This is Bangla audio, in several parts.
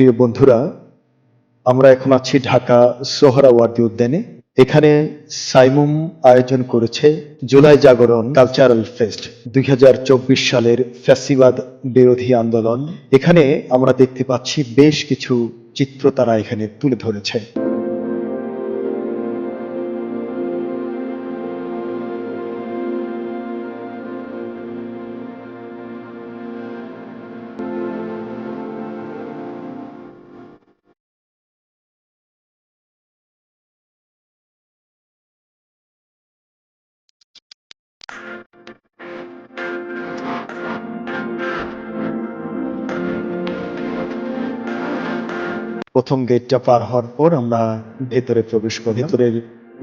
প্রিয় বন্ধুরা, আমরা এখন আছি ঢাকা সোহরাওয়ার্দী উদ্যানে। এখানে সাইমুম আয়োজন করেছে জুলাই জাগরণ কালচারাল ফেস্ট দুই হাজার চব্বিশ সালের ফ্যাসিবাদ বিরোধী আন্দোলন। এখানে আমরা দেখতে পাচ্ছি বেশ কিছু চিত্র তারা এখানে তুলে ধরেছে। প্রথম গেটটা পার হওয়ার পর আমরা ভেতরে প্রবেশ করি ভেতরের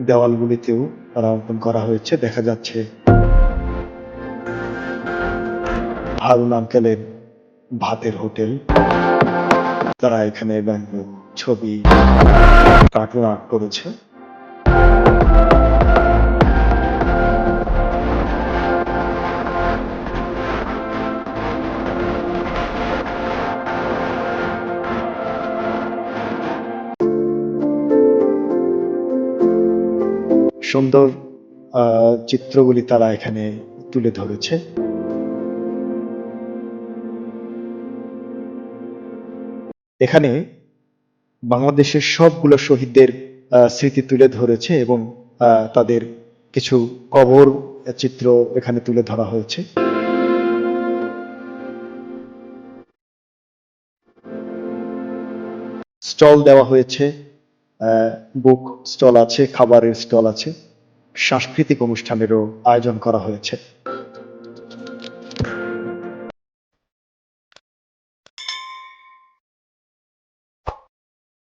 দেওয়ালগুলিতেও তারা করা হয়েছে, দেখা যাচ্ছে হারুন আঙ্কেলের ভাতের হোটেল। তারা এখানে ছবি, কার্টুন আর্ট করেছে। সুন্দর চিত্রগুলি তারা এখানে তুলে ধরেছে। এখানে বাংলাদেশের সবগুলো শহীদদের স্মৃতি তুলে ধরেছে এবং তাদের কিছু কবর চিত্র এখানে তুলে ধরা হয়েছে। স্টল দেওয়া হয়েছে। বুক স্টল আছে খাবারের স্টল আছে। সাংস্কৃতিক অনুষ্ঠানেরও আয়োজন করা হয়েছে।